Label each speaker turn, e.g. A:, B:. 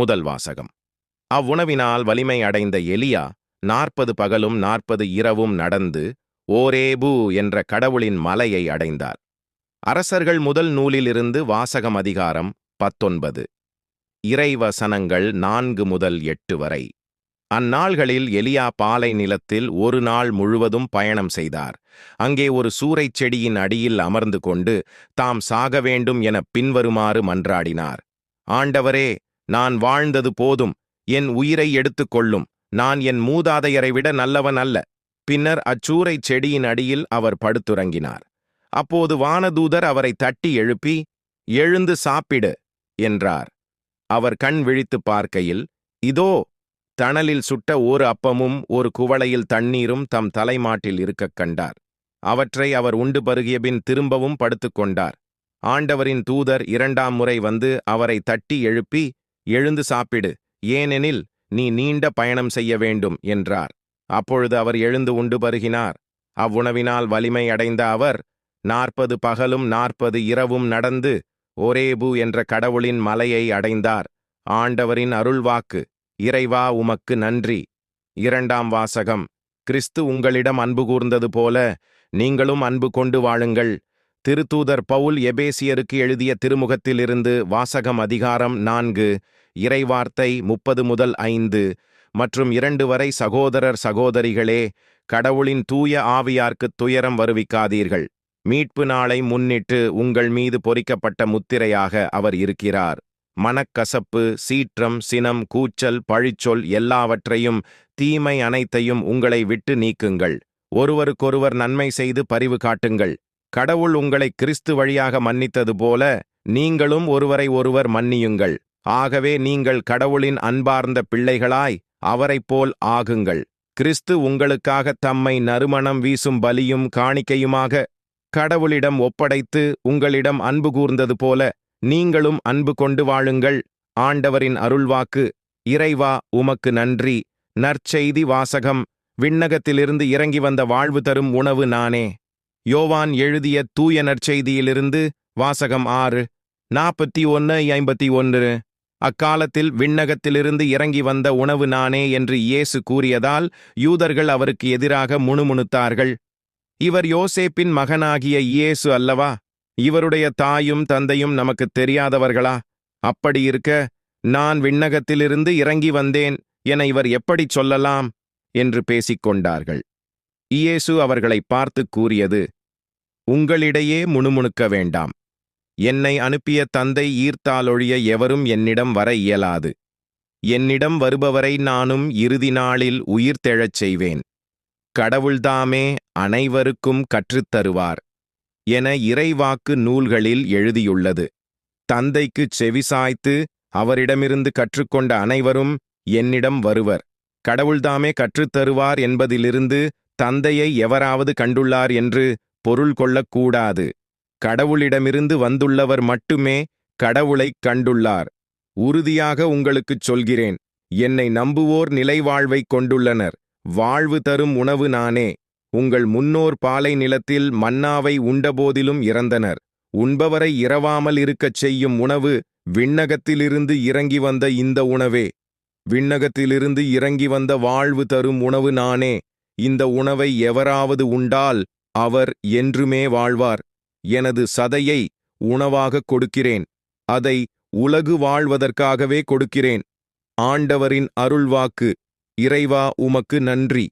A: முதல் வாசகம். அவ்வுணவினால் வலிமை அடைந்த எலியா நாற்பது பகலும் நாற்பது இரவும் நடந்து ஓரேபு என்ற கடவுளின் மலையை அடைந்தார். அரசர்கள் முதல் நூலிலிருந்து வாசகம் அதிகாரம் பத்தொன்பது. இறைவசனங்கள் நான்கு முதல் எட்டு வரை. அந்நாள்களில் எலியா பாலை நிலத்தில் ஒரு நாள் முழுவதும் பயணம் செய்தார். அங்கே ஒரு சூறைச் செடியின் அடியில் அமர்ந்து கொண்டு தாம் சாக வேண்டும் என பின்வருமாறு மன்றாடினார். ஆண்டவரே நான் வாழ்ந்தது போதும் என் உயிரை எடுத்துக்கொள்ளும் நான் என் மூதாதையரை விட நல்லவன் அல்ல. பின்னர் அச்சூறைச் செடியின் அடியில் அவர் படுத்துறங்கினார். அப்போது வானதூதர் அவரை தட்டி எழுப்பி எழுந்து சாப்பிடு என்றார். அவர் கண் விழித்துப் பார்க்கையில் இதோ தணலில் சுட்ட ஒரு அப்பமும் ஒரு குவளையில் தண்ணீரும் தம் தலைமாட்டில் இருக்கக் கண்டார். அவற்றை அவர் உண்டு பருகியபின் திரும்பவும் படுத்துக்கொண்டார் ஆண்டவரின் தூதர் இரண்டாம் முறை வந்து அவரை தட்டி எழுப்பி எழுந்து சாப்பிடு ஏனெனில் நீ நீண்ட பயணம் செய்ய வேண்டும் என்றார். அப்பொழுது அவர் எழுந்து உண்டு பருகினார். அவ்வுணவினால் வலிமை அடைந்த அவர் நாற்பது பகலும் நாற்பது இரவும் நடந்து ஒரேபு என்ற கடவுளின் மலையை அடைந்தார். ஆண்டவரின் அருள்வாக்கு இறைவா உமக்கு நன்றி. இரண்டாம் வாசகம் கிறிஸ்து உங்களிடம் அன்பு கூர்ந்தது போல நீங்களும் அன்பு கொண்டு வாழுங்கள். திருத்தூதர் பவுல் எபேசியருக்கு எழுதிய திருமுகத்திலிருந்து வாசகம் அதிகாரம் நான்கு இறைவார்த்தை முப்பது முதல் ஐந்து மற்றும் இரண்டு வரை சகோதரர் சகோதரிகளே கடவுளின் தூய ஆவியார்க்குத் துயரம் வருவிக்காதீர்கள். மீட்பு நாளை முன்னிட்டு உங்கள் மீது பொறிக்கப்பட்ட முத்திரையாக அவர் இருக்கிறார். மனக்கசப்பு சீற்றம் சினம் கூச்சல் பழிச்சொல் எல்லாவற்றையும் தீமை அனைத்தையும் உங்களை விட்டு நீக்குங்கள். ஒருவருக்கொருவர் நன்மை செய்து பரிவு காட்டுங்கள். கடவுள் உங்களை கிறிஸ்து வழியாக மன்னித்தது போல நீங்களும் ஒருவரை ஒருவர் மன்னியுங்கள். ஆகவே நீங்கள் கடவுளின் அன்பார்ந்த பிள்ளைகளாய் அவரைப் போல் ஆகுங்கள். கிறிஸ்து உங்களுக்காக தம்மை நறுமணம் வீசும் பலியும் காணிக்கையுமாக கடவுளிடம் ஒப்படைத்து உங்களிடம் அன்பு கூர்ந்தது போல நீங்களும் அன்பு கொண்டு வாழுங்கள். ஆண்டவரின் அருள்வாக்கு இறைவா உமக்கு நன்றி. நற்செய்தி வாசகம். விண்ணகத்திலிருந்து இறங்கி வந்த வாழ்வு தரும் உணவு நானே. யோவான் எழுதிய தூய நற்செய்தியிலிருந்து வாசகம் ஆறு நாற்பத்தி ஒன்று ஐம்பத்தி ஒன்று. அக்காலத்தில் விண்ணகத்திலிருந்து இறங்கி வந்த உணவு நானே என்று இயேசு கூறியதால் யூதர்கள் அவருக்கு எதிராக முணுமுணுத்தார்கள். இவர் யோசேப்பின் மகனாகிய இயேசு அல்லவா? இவருடைய தாயும் தந்தையும் நமக்குத் தெரியாதவர்களா? அப்படி இருக்க நான் விண்ணகத்திலிருந்து இறங்கி வந்தேன் என இவர் எப்படிச் சொல்லலாம்? என்று பேசிக் கொண்டார்கள் இயேசு அவர்களை பார்த்துக் கூறியது உங்களிடையே முணுமுணுக்க வேண்டாம். என்னை அனுப்பிய தந்தை ஈர்த்தாலொழிய எவரும் என்னிடம் வர இயலாது. என்னிடம் வருபவரை நானும் இறுதி நாளில் உயிர் தெழச் செய்வேன். கடவுள்தாமே அனைவருக்கும் கற்றுத்தருவார் என இறைவாக்கு நூல்களில் எழுதியுள்ளது. தந்தைக்குச் செவிசாய்த்து அவரிடமிருந்து கற்றுக்கொண்ட அனைவரும் என்னிடம் வருவர். கடவுள்தாமே கற்றுத்தருவார் என்பதிலிருந்து தந்தையை எவராவது கண்டுள்ளார் என்று பொருள் கொள்ளக்கூடாது. கடவுளிடமிருந்து வந்துள்ளவர் மட்டுமே கடவுளைக் கண்டுள்ளார். உறுதியாக உங்களுக்குச் சொல்கிறேன் என்னை நம்புவோர் நிலைவாழ்வைக் கொண்டுள்ளனர். வாழ்வு தரும் உணவு நானே. உங்கள் முன்னோர் பாலை நிலத்தில் மன்னாவை உண்டபோதிலும் இறந்தனர். உண்பவரை இரவாமல் இருக்கச் செய்யும் உணவு விண்ணகத்திலிருந்து இறங்கி வந்த இந்த உணவே. விண்ணகத்திலிருந்து இறங்கி வந்த வாழ்வு தரும் உணவு நானே. இந்த உணவை எவராவது உண்டால் அவர் என்றுமே வாழ்வார். எனது சதையை உணவாகக் கொடுக்கிறேன். அதை உலகு வாழ்வதற்காகவே கொடுக்கிறேன். ஆண்டவரின் அருள்வாக்கு இறைவா உமக்கு நன்றி.